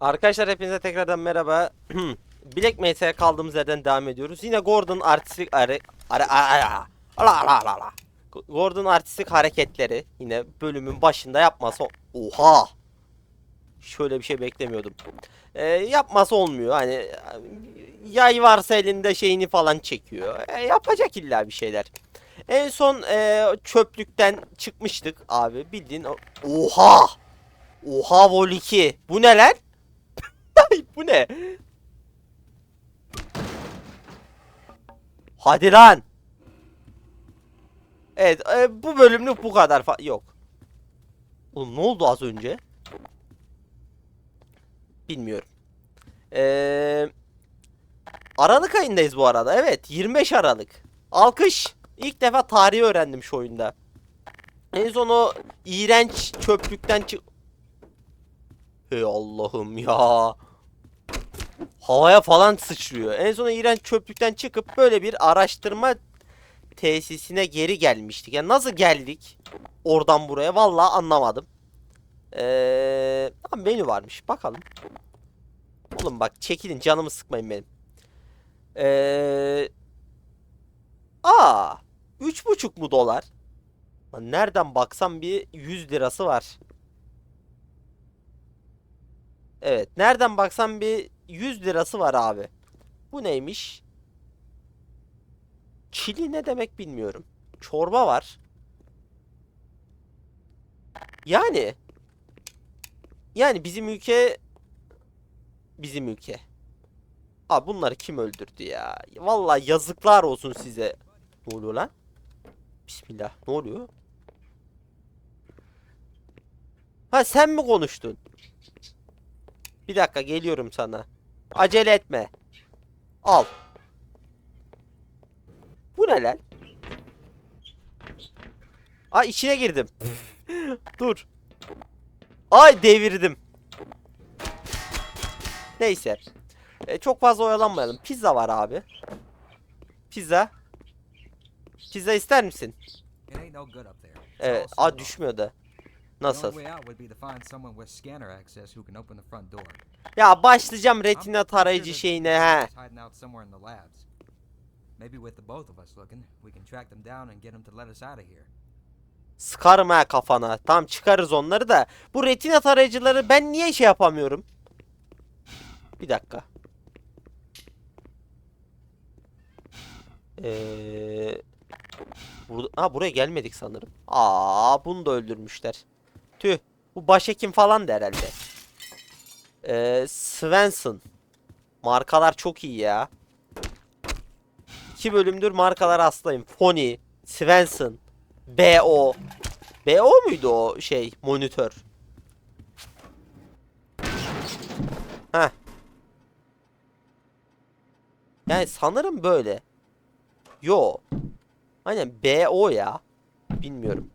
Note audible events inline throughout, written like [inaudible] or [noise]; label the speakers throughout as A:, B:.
A: Arkadaşlar hepinize tekrardan merhaba. [clears throat] Black Mesa'ya kaldığımız yerden devam ediyoruz. Yine Gordon artistik are, are, are, are- ala ala ala. Gordon artistik hareketleri yine bölümün başında yapması oha. Şöyle bir şey beklemiyordum. Ee, yapması olmuyor. Hani yay varsa elinde şeyini falan çekiyor. Ee, yapacak illa bir şeyler. En son e, çöplükten çıkmıştık abi. Bildiğin oha. Oha Vol 2. Bu ne lan? Ay bu ne? Hadi lan. Evet e, bu bölümlük bu kadar fa- yok. Oğlum ne oldu az önce? Bilmiyorum. Ee, Aralık ayındayız bu arada. Evet 25 Aralık. Alkış. İlk defa tarihi öğrendim şu oyunda. En son o iğrenç çöplükten çık... Hey Allah'ım ya. Havaya falan sıçrıyor. En son iğrenç çöplükten çıkıp böyle bir araştırma tesisine geri gelmiştik. Yani nasıl geldik oradan buraya vallahi anlamadım. Ee, menü varmış bakalım. Oğlum bak çekilin canımı sıkmayın benim. Ee, aa, üç buçuk mu dolar? Lan nereden baksam bir 100 lirası var. Evet. Nereden baksan bir 100 lirası var abi. Bu neymiş? Çili ne demek bilmiyorum. Çorba var. Yani yani bizim ülke bizim ülke. Abi bunları kim öldürdü ya? Vallahi yazıklar olsun size. Ne oluyor lan? Bismillah. Ne oluyor? Ha sen mi konuştun? Bir dakika geliyorum sana. Acele etme. Al. Bu ne lan? Ay içine girdim. [laughs] Dur. Ay devirdim. Neyse. E, çok fazla oyalanmayalım. Pizza var abi. Pizza. Pizza ister misin? Evet.
B: all
A: Aa düşmüyor da. Nasıl? Ya başlayacağım retina tarayıcı şeyine he.
B: Maybe with the both of us looking, we can track them down and get them to let us out of here.
A: Sıkarım ha kafana. Tamam çıkarız onları da. Bu retina tarayıcıları ben niye şey yapamıyorum? Bir dakika. Ee, burada, ha buraya gelmedik sanırım. Aa bunu da öldürmüşler. Tüh. Bu başhekim falan da herhalde. Ee, Svensson. Markalar çok iyi ya. İki bölümdür markalar hastayım. Fony, Svensson, BO. BO muydu o şey monitör? Heh. Yani sanırım böyle. Yo. Aynen BO ya. Bilmiyorum.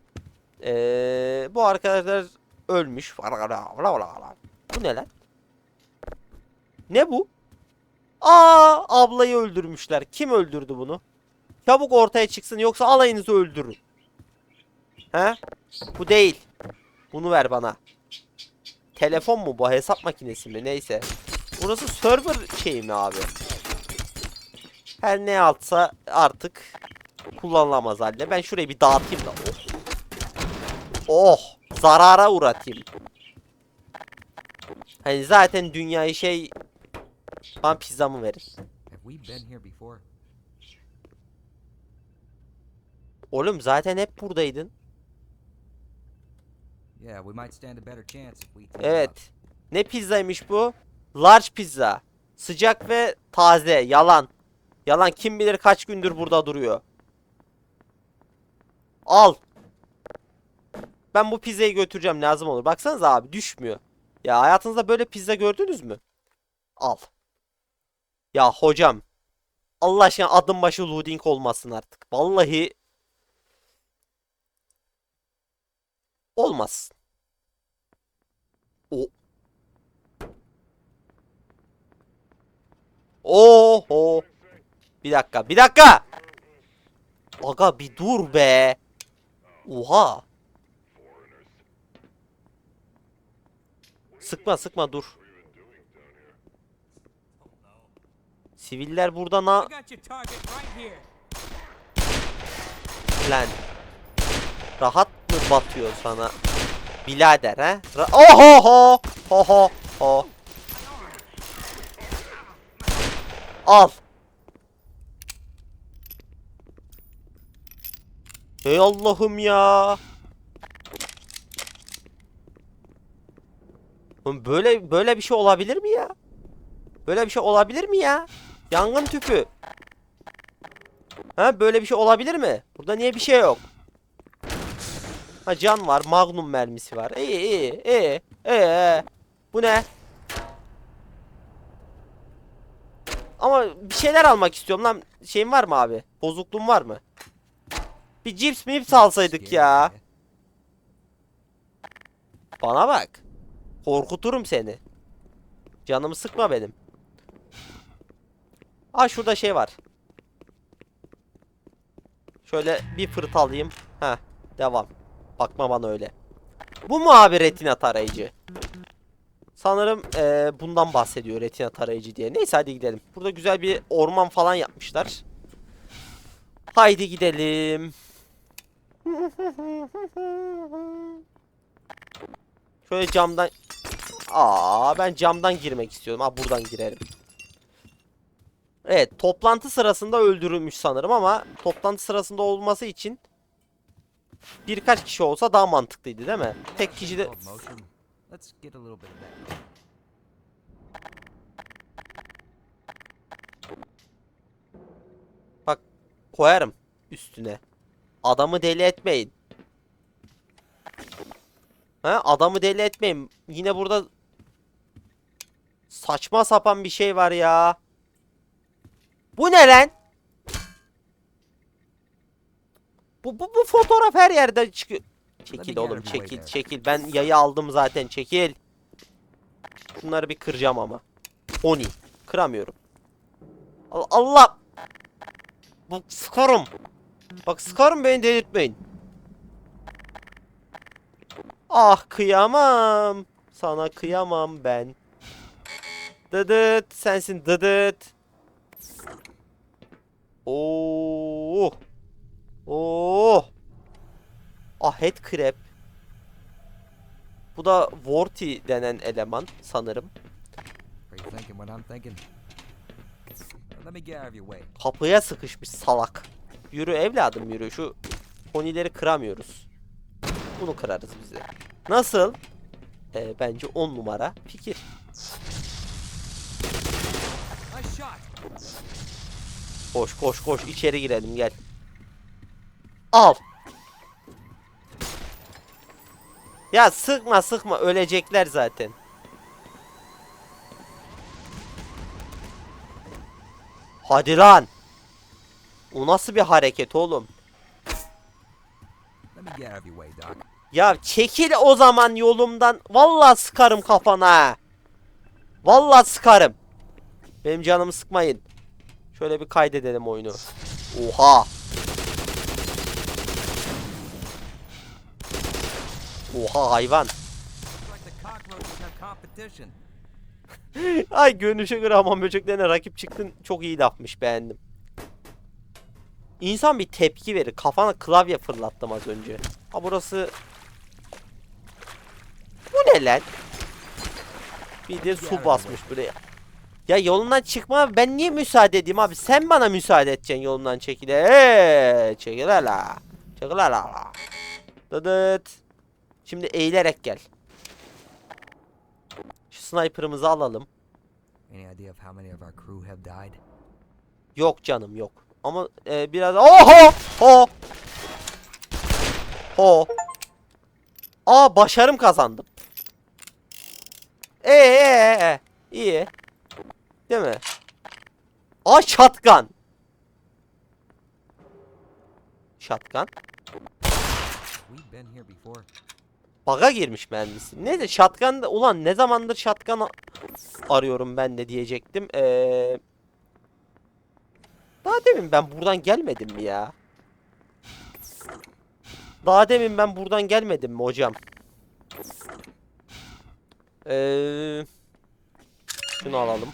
A: Ee, bu arkadaşlar ölmüş. Bu ne lan? Ne bu? Aa, ablayı öldürmüşler. Kim öldürdü bunu? Çabuk ortaya çıksın yoksa alayınızı öldürün. He? Bu değil. Bunu ver bana. Telefon mu bu? Hesap makinesi mi? Neyse. Burası server şeyi mi abi? Her ne altsa artık kullanılamaz halde. Ben şurayı bir dağıtayım da. Oh. Oh. Zarara uğratayım. Hani zaten dünyayı şey... Bana
B: been here before?
A: Oğlum zaten hep buradaydın. Evet. Ne pizzaymış bu? Large pizza. Sıcak ve taze. Yalan. Yalan kim bilir kaç gündür burada duruyor. Al. Ben bu pizzayı götüreceğim lazım olur. Baksanıza abi düşmüyor. Ya hayatınızda böyle pizza gördünüz mü? Al. Ya hocam. Allah aşkına adım başı loading olmasın artık. Vallahi olmaz. O Oho. Bir dakika, bir dakika. Aga bir dur be. Oha. Sıkma sıkma dur. Siviller burada na... Lan. Rahat mı batıyor sana? Bilader he? Ra Oho ho! Ho ho ho. Al. Ey Allah'ım ya. Oğlum Böyle böyle bir şey olabilir mi ya? Böyle bir şey olabilir mi ya? Yangın tüpü. Ha böyle bir şey olabilir mi? Burada niye bir şey yok? Ha can var, magnum mermisi var. İyi iyi iyi. Ee, bu ne? Ama bir şeyler almak istiyorum lan. Şeyin var mı abi? Bozukluğun var mı? Bir cips mips alsaydık ya. Bana bak. Korkuturum seni. Canımı sıkma benim. Aa şurada şey var. Şöyle bir fırt alayım. Heh, devam. Bakma bana öyle. Bu mu abi retina tarayıcı? Sanırım eee, bundan bahsediyor retina tarayıcı diye. Neyse hadi gidelim. Burada güzel bir orman falan yapmışlar. Haydi gidelim. [laughs] Şöyle camdan... Aa ben camdan girmek istiyorum. Ha buradan girerim. Evet toplantı sırasında öldürülmüş sanırım ama toplantı sırasında olması için birkaç kişi olsa daha mantıklıydı değil mi? Tek kişi de
B: going.
A: koyarım üstüne. Adamı deli etmeyin. Ha adamı deli etmeyin. Yine burada saçma sapan bir şey var ya. Bu ne lan? Bu, bu, bu fotoğraf her yerde çıkıyor. Çekil oğlum çekil çekil. Ben yayı aldım zaten çekil. Şunları bir kıracağım ama. Oni. Kıramıyorum. Al- Allah. Bak sıkarım. Bak sıkarım beni delirtmeyin. Ah kıyamam. Sana kıyamam ben. Dıdıt sensin dıdıt. Oo. Oo. Ah head crab. Bu da Vorti denen eleman sanırım. Kapıya sıkışmış salak. Yürü evladım yürü. Şu ponileri kıramıyoruz. Bunu kırarız biz de. Nasıl? Ee, bence 10 numara fikir. Koş koş koş içeri girelim gel. Al. Ya sıkma sıkma ölecekler zaten. Hadi lan. O nasıl bir hareket oğlum? Ya çekil o zaman yolumdan. Vallahi sıkarım kafana. Vallahi sıkarım. Benim canımı sıkmayın. Şöyle bir kaydedelim oyunu. Oha. Oha hayvan. [laughs] Ay görünüşe göre hamam böceklerine rakip çıktın. Çok iyi lafmış beğendim. İnsan bir tepki verir. Kafana klavye fırlattım az önce. Ha burası... Bu ne lan? Bir de su basmış buraya. Ya yolundan çıkma ben niye müsaade edeyim abi? Sen bana müsaade edeceksin yolundan çekile. Eee, çekil hala. Çekil hala. Dıdıt. Şimdi eğilerek gel. Şu sniper'ımızı alalım. Yok canım yok. Ama e, biraz oho ho ho. Aa başarım kazandım. Ee, ee, ee, iyi. Değil mi? Aa şatkan. Şatkan. Baga girmiş mermisi. Neyse şatkan da ulan ne zamandır şatkan arıyorum ben de diyecektim. Ee, daha demin ben buradan gelmedim mi ya? Daha demin ben buradan gelmedim mi hocam? Ee, şunu alalım.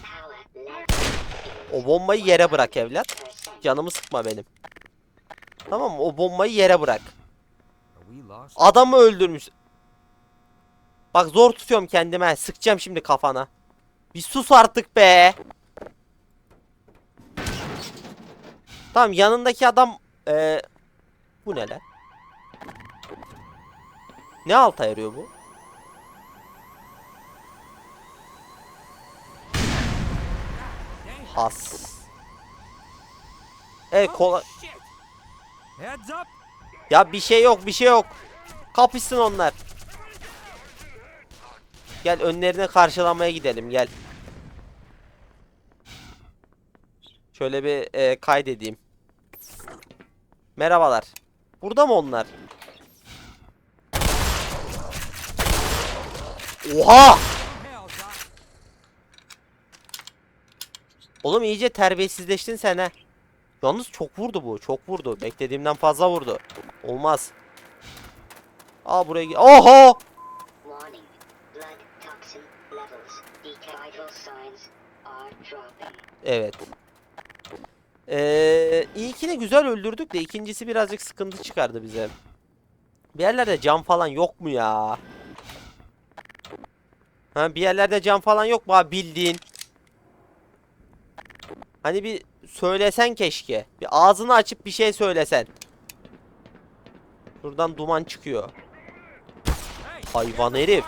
A: O bombayı yere bırak evlat. Canımı sıkma benim. Tamam mı? O bombayı yere bırak. Adamı öldürmüş. Bak zor tutuyorum kendime. Sıkacağım şimdi kafana. Bir sus artık be. Tamam yanındaki adam eee bu ne lan? Ne alta yarıyor bu? Has. Evet kola...
B: shit! Heads up!
A: Ya bir şey yok bir şey yok. Kapışsın onlar. Gel önlerine karşılamaya gidelim gel. Şöyle bir e, kaydedeyim. Merhabalar. Burada mı onlar? Oha! Oğlum iyice terbiyesizleştin sen ha. Yalnız çok vurdu bu. Çok vurdu. Beklediğimden fazla vurdu. Olmaz. Aa buraya Oho! Evet. Ee, ilkini güzel öldürdük de ikincisi birazcık sıkıntı çıkardı bize. Bir yerlerde cam falan yok mu ya? Ha bir yerlerde cam falan yok mu abi bildiğin? Hani bir söylesen keşke. Bir ağzını açıp bir şey söylesen. Şuradan duman çıkıyor. Hayvan herif.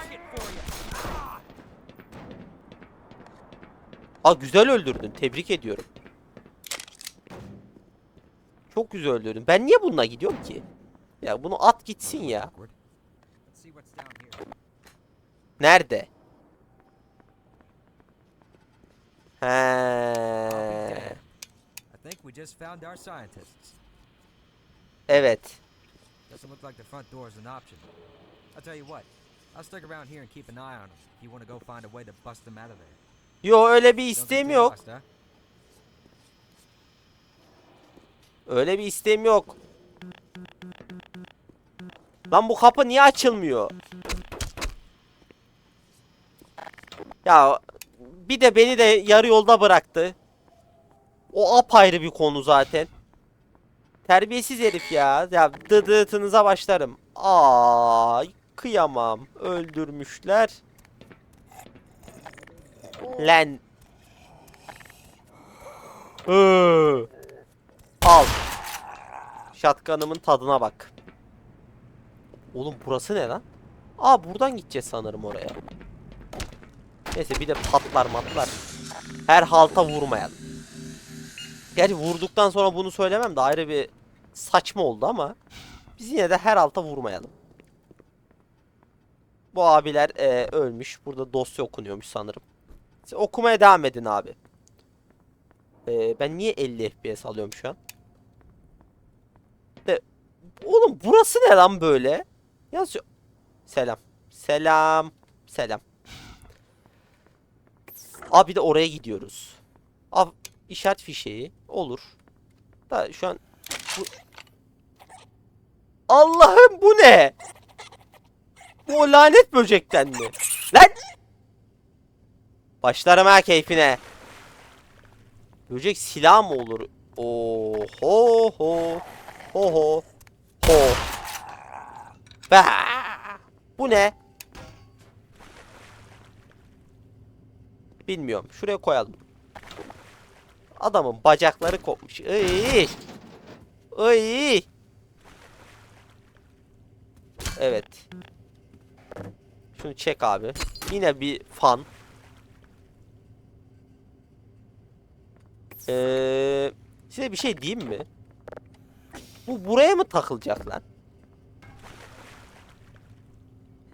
A: Aa güzel öldürdün. Tebrik ediyorum. Çok güzel öldürdün. Ben niye bununla gidiyorum ki? Ya bunu at gitsin ya. Nerede? He.
B: I think we just found our scientists.
A: Evet.
B: Doesn't look like the front door is an option. I'll tell you what. I'll stick around here and keep an eye on them. If you want to go find a way to bust them out of there.
A: Yo öyle bir isteğim yok. Öyle bir isteğim yok. Lan bu kapı niye açılmıyor? Ya bir de beni de yarı yolda bıraktı. O apayrı bir konu zaten. Terbiyesiz herif ya. Ya dıdıtınıza başlarım. Aa kıyamam. Öldürmüşler. Lan. Hı. Al. Şatkanımın tadına bak. Oğlum burası ne lan? Aa buradan gideceğiz sanırım oraya. Neyse bir de patlar matlar. Her halta vurmayalım. Gerçi vurduktan sonra bunu söylemem de ayrı bir saçma oldu ama biz yine de her halta vurmayalım. Bu abiler e, ölmüş. Burada dosya okunuyormuş sanırım. Siz okumaya devam edin abi. E, ben niye 50 FPS alıyorum şu an? De, oğlum burası ne lan böyle? Yazıyor. Selam. Selam. Selam. Abi de oraya gidiyoruz. Ab işaret fişeği olur. Da şu an bu... Allah'ım bu ne? Bu o lanet böcekten mi? Lan! Başlarım ha keyfine. Böcek silah mı olur? Oho ho ho ho ho. Ba! Bu ne? Bilmiyorum. Şuraya koyalım. Adamın bacakları kopmuş. Iy! Iy! Evet. Şunu çek abi. Yine bir fan. Ee, size bir şey diyeyim mi? Bu buraya mı takılacak lan?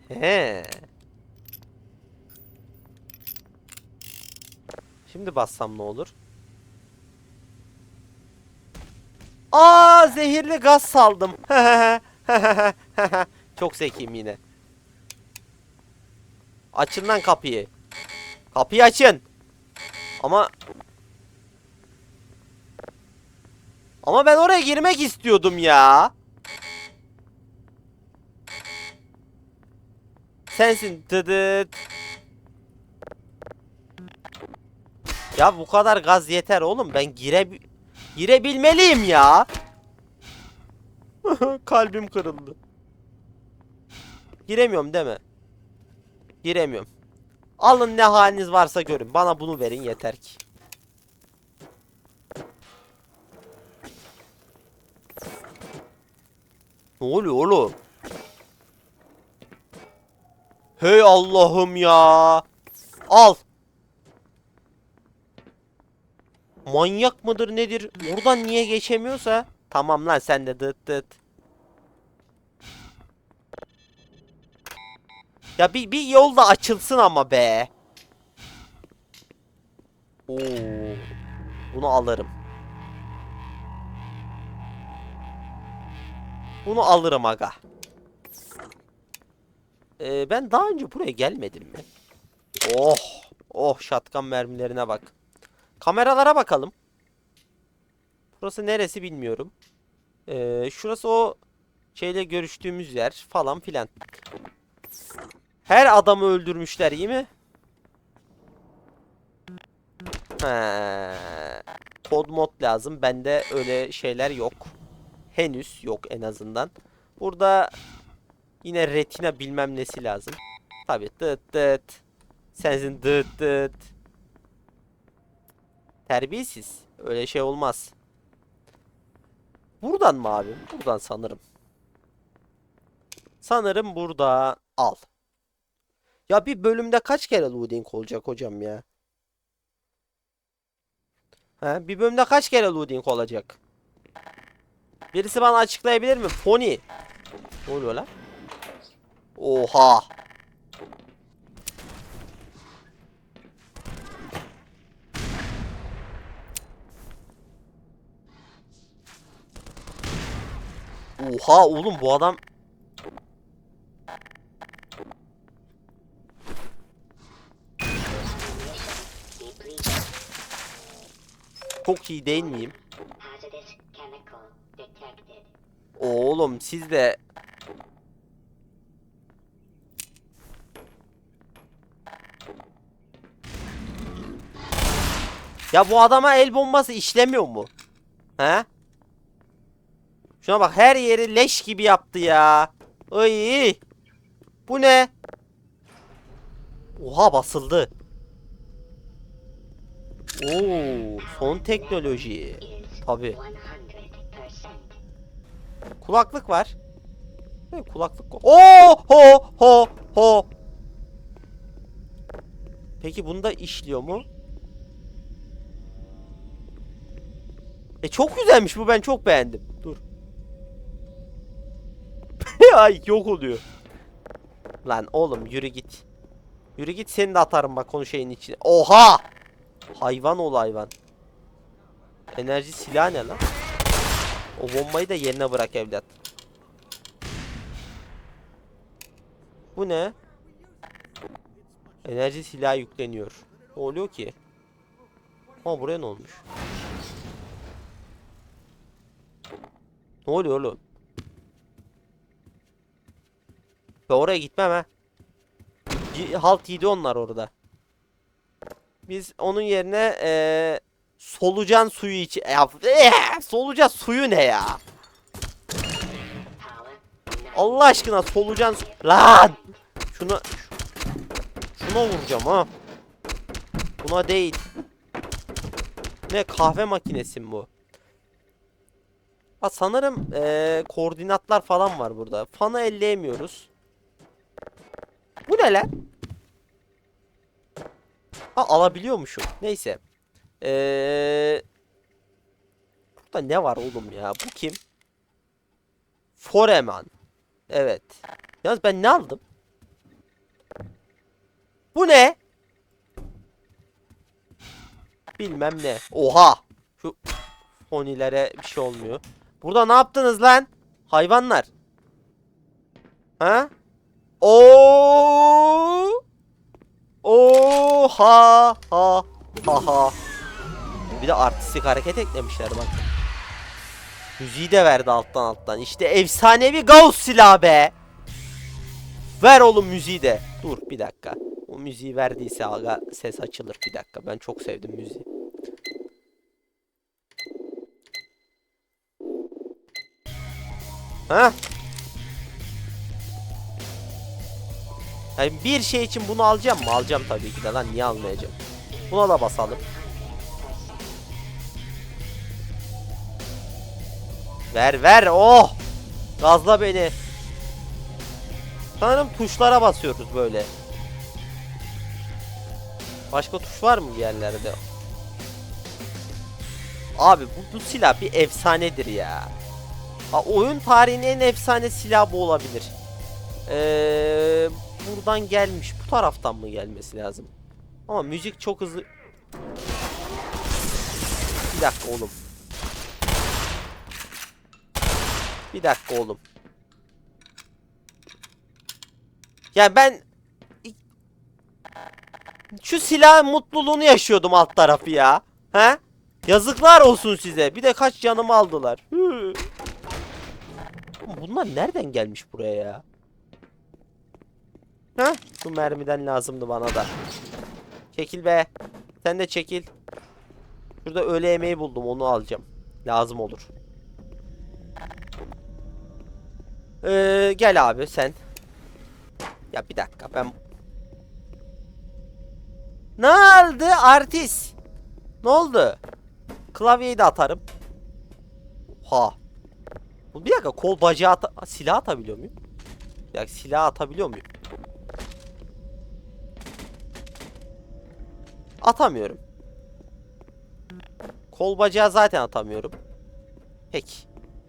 A: He. Şimdi bassam ne olur? Aa zehirli gaz saldım. [laughs] Çok zekiyim yine. Açın lan kapıyı. Kapıyı açın. Ama Ama ben oraya girmek istiyordum ya. Sensin dıdıt. Ya bu kadar gaz yeter oğlum. Ben gire girebilmeliyim ya. [laughs] Kalbim kırıldı. Giremiyorum değil mi? Giremiyorum. Alın ne haliniz varsa görün. Bana bunu verin yeter ki. Ne oluyor oğlum? Hey Allah'ım ya. Al. Manyak mıdır nedir? Oradan niye geçemiyorsa? Tamam lan sen de dıt dıt. Ya bir, bir yol da açılsın ama be. Oo. Bunu alırım. Bunu alırım aga. Ee, ben daha önce buraya gelmedim mi? Oh. Oh şatkan mermilerine bak. Kameralara bakalım. Burası neresi bilmiyorum. Ee, şurası o şeyle görüştüğümüz yer falan filan. Her adamı öldürmüşler iyi mi? He. Kod mod lazım. Bende öyle şeyler yok. Henüz yok en azından. Burada yine retina bilmem nesi lazım. Tabi dıt dıt. Sensin dıt dıt. Terbiyesiz. Öyle şey olmaz. Buradan mı abi? Buradan sanırım. Sanırım burada. Al. Ya bir bölümde kaç kere loading olacak hocam ya? He, bir bölümde kaç kere loading olacak? Birisi bana açıklayabilir mi? Pony. Ne oluyor lan? Oha. Oha oğlum bu adam çok iyi değil miyim? Oğlum siz de Ya bu adama el bombası işlemiyor mu? He? Şuna bak her yeri leş gibi yaptı ya. Ay. Bu ne? Oha basıldı. Oo, son teknoloji.
C: 100%.
A: Kulaklık var. Ne kulaklık? Oo ho ho ho. Peki bunda işliyor mu? E çok güzelmiş bu ben çok beğendim. Ay yok oluyor. Lan oğlum yürü git. Yürü git seni de atarım bak onu şeyin içine. Oha! Hayvan ol hayvan. Enerji silah ne lan? O bombayı da yerine bırak evlat. Bu ne? Enerji silahı yükleniyor. Ne oluyor ki? Ha buraya ne olmuş? Ne oluyor oğlum? Ben oraya gitmem ha. Halt yedi onlar orada. Biz onun yerine eee solucan suyu iç... Ya, solucan suyu ne ya? Allah aşkına solucan su... Lan! Şunu... Şuna vuracağım ha. Buna değil. Ne kahve makinesi mi bu? Ha sanırım eee, koordinatlar falan var burada. Fanı elleyemiyoruz. Bu ne lan? Ha alabiliyormuşum. Neyse. Eee... Burada ne var oğlum ya? Bu kim? Foreman. Evet. Yalnız ben ne aldım? Bu ne? Bilmem ne. Oha! Şu fonilere bir şey olmuyor. Burada ne yaptınız lan? Hayvanlar. Ha? Oo. Oha ha ha ha. ha. Bir de artistik hareket eklemişler bak. Müziği de verdi alttan alttan. İşte efsanevi Gauss silahı be. Ver oğlum müziği de. Dur bir dakika. O müziği verdiyse aga ses açılır bir dakika. Ben çok sevdim müziği. Ha? Yani bir şey için bunu alacağım mı? Alacağım tabii ki de lan niye almayacağım? Buna da basalım. Ver ver oh! Gazla beni. Sanırım tuşlara basıyoruz böyle. Başka tuş var mı yerlerde? Abi bu, bu silah bir efsanedir ya. Ha, oyun tarihinin en efsane silahı bu olabilir. Ee, buradan gelmiş. Bu taraftan mı gelmesi lazım? Ama müzik çok hızlı. Bir dakika oğlum. Bir dakika oğlum. Ya ben şu silahın mutluluğunu yaşıyordum alt tarafı ya. He? Yazıklar olsun size. Bir de kaç canımı aldılar. Bunlar nereden gelmiş buraya ya? Ha? Bu mermiden lazımdı bana da. Çekil be. Sen de çekil. Şurada öğle yemeği buldum onu alacağım. Lazım olur. Ee, gel abi sen. Ya bir dakika ben... Ne oldu artist? Ne oldu? Klavyeyi de atarım. Ha. Bir dakika kol bacağı ata- silah atabiliyor muyum? Bir dakika silah atabiliyor muyum? Atamıyorum. Kol bacağı zaten atamıyorum. Peki.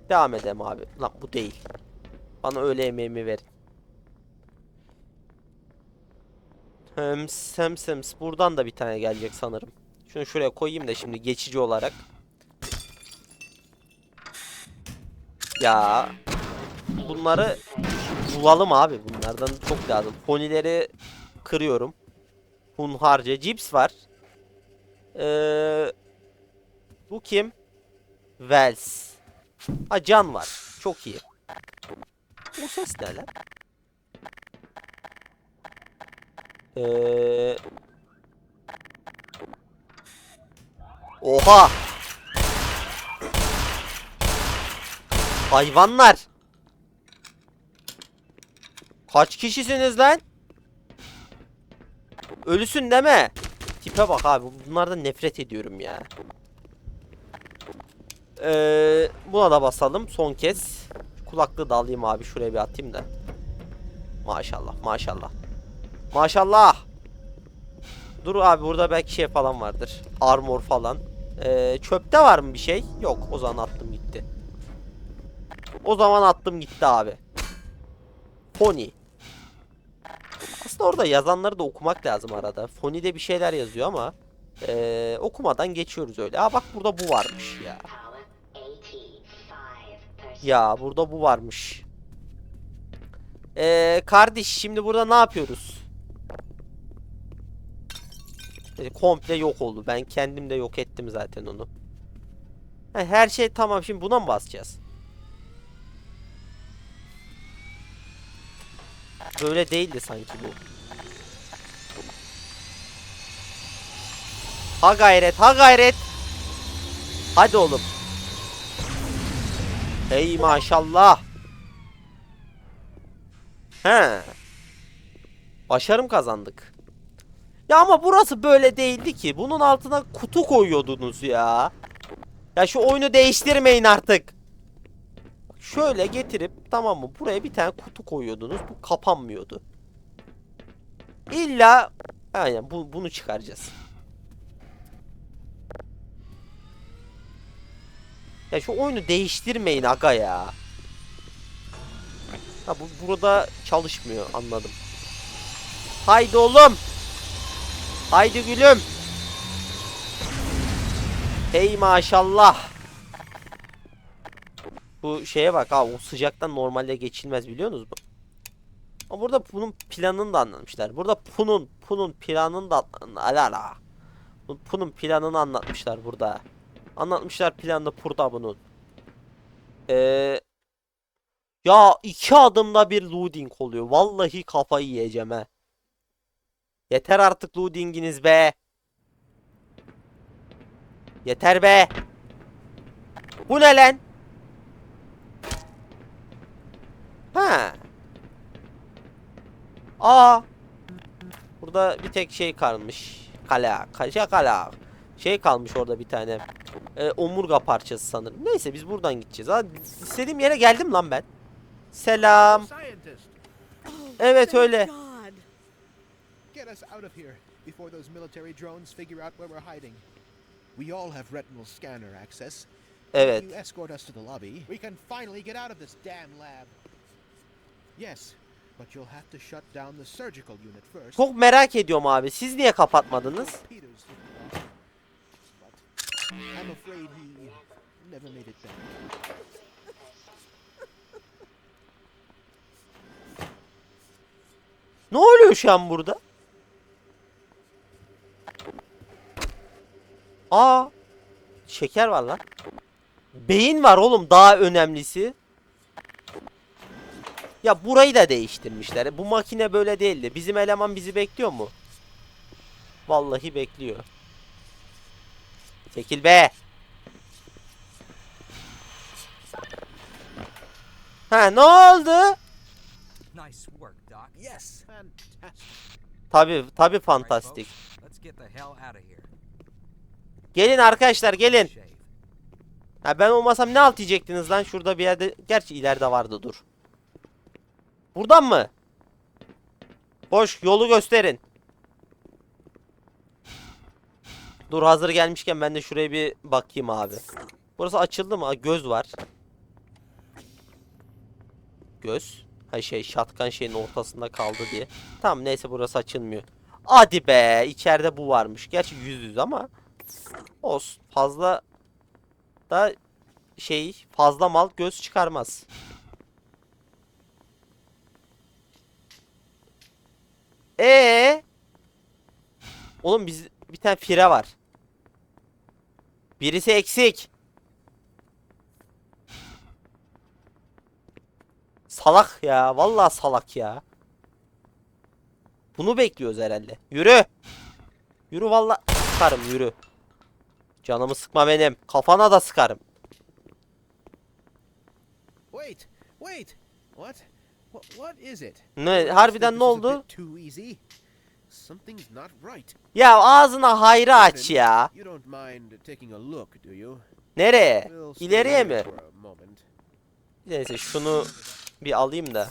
A: Devam edelim abi. Lan bu değil. Bana öğle yemeğimi verin. Hems hems hems. Buradan da bir tane gelecek sanırım. Şunu şuraya koyayım da şimdi geçici olarak. Ya bunları bulalım abi. Bunlardan çok lazım. Ponileri kırıyorum. Hunharca. Cips var. Ee, bu kim? Wells. Ha can var. Çok iyi. Bu ses ne lan? Ee... Oha! Hayvanlar! Kaç kişisiniz lan? Ölüsün deme. Tipe bak abi. Bunlardan nefret ediyorum ya. Ee, buna da basalım son kez. Kulaklığı da alayım abi. Şuraya bir atayım da. Maşallah maşallah. Maşallah. Dur abi burada belki şey falan vardır. Armor falan. Ee, çöpte var mı bir şey? Yok. O zaman attım gitti. O zaman attım gitti abi. Pony. Aslında orada yazanları da okumak lazım arada. Foni'de bir şeyler yazıyor ama ee, okumadan geçiyoruz öyle. Aa bak burada bu varmış ya.
C: Power 85%.
A: Ya burada bu varmış. Ee, kardeş şimdi burada ne yapıyoruz? Ee, komple yok oldu. Ben kendim de yok ettim zaten onu. Her şey tamam. Şimdi buna mı basacağız? Böyle değildi sanki bu. Ha gayret, ha gayret. Hadi oğlum. Hey maşallah. He. Başarım kazandık. Ya ama burası böyle değildi ki. Bunun altına kutu koyuyordunuz ya. Ya şu oyunu değiştirmeyin artık. Şöyle getirip tamam mı buraya bir tane kutu koyuyordunuz. Bu kapanmıyordu. İlla aynen bu, bunu çıkaracağız. Ya şu oyunu değiştirmeyin aga ya. Ha bu burada çalışmıyor anladım. Haydi oğlum. Haydi gülüm. Hey maşallah. Bu şeye bak ha o sıcaktan normalde geçilmez biliyorsunuz mu? Ama burada bunun planını da anlatmışlar. Burada Pun'un Pun'un planını da alala. Pun'un planını anlatmışlar burada. Anlatmışlar planını burada bunun. Ee, ya iki adımda bir loading oluyor. Vallahi kafayı yiyeceğim he. Yeter artık loadinginiz be. Yeter be. Bu ne lan? Ha. Aa. Burada bir tek şey kalmış. Kala. Kaşa kala. Şey kalmış orada bir tane. Ee, omurga parçası sanırım. Neyse biz buradan gideceğiz. Ha, istediğim yere geldim lan ben. Selam. Evet öyle.
D: God.
E: get us out of here before those military drones figure out where we're hiding. We all have retinal scanner access.
A: Evet.
E: You escort us to the lobby, we can finally get out of this damn lab.
A: Çok merak ediyorum abi. Siz niye kapatmadınız?
E: Peters did that. But I'm afraid he never made it back. [laughs]
A: Ne oluyor şu an burada? Aa. Şeker var lan. Beyin var oğlum daha önemlisi. Ya burayı da değiştirmişler. Bu makine böyle değildi. Bizim eleman bizi bekliyor mu? Vallahi bekliyor. Çekil be. Ha ne oldu? Tabi tabi fantastik. Gelin arkadaşlar gelin. Ha ben olmasam ne alt yiyecektiniz lan şurada bir yerde. Gerçi ileride vardı dur. Buradan mı? Boş yolu gösterin. Dur hazır gelmişken ben de şuraya bir bakayım abi. Burası açıldı mı? Göz var. Göz. Ha şey şatkan şeyin ortasında kaldı diye. Tamam neyse burası açılmıyor. Hadi be içeride bu varmış. Gerçi yüz yüz ama. Olsun. Fazla da şey fazla mal göz çıkarmaz. E Oğlum biz bir tane fire var. Birisi eksik. Salak ya. Vallahi salak ya. Bunu bekliyoruz herhalde. Yürü. Yürü vallahi sıkarım yürü. Canımı sıkma benim. Kafana da sıkarım.
E: Wait, wait. What? What, what is it?
A: Ne harbiden ne oldu? Ya ağzına hayrı aç ya. Nereye? İleriye mi? Neyse şunu bir alayım da.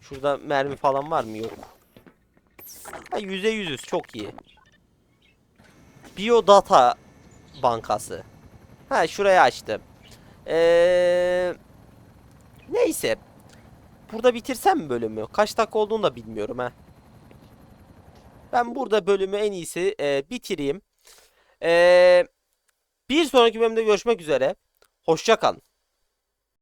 A: Şurada mermi falan var mı? Yok. Ha yüze yüzüz çok iyi. Biodata bankası. Ha şurayı açtım. Ee, neyse. Burada bitirsem bölümü? Kaç dakika olduğunu da bilmiyorum ha. Ben burada bölümü en iyisi e, bitireyim. Ee, bir sonraki bölümde görüşmek üzere. Hoşça kalın.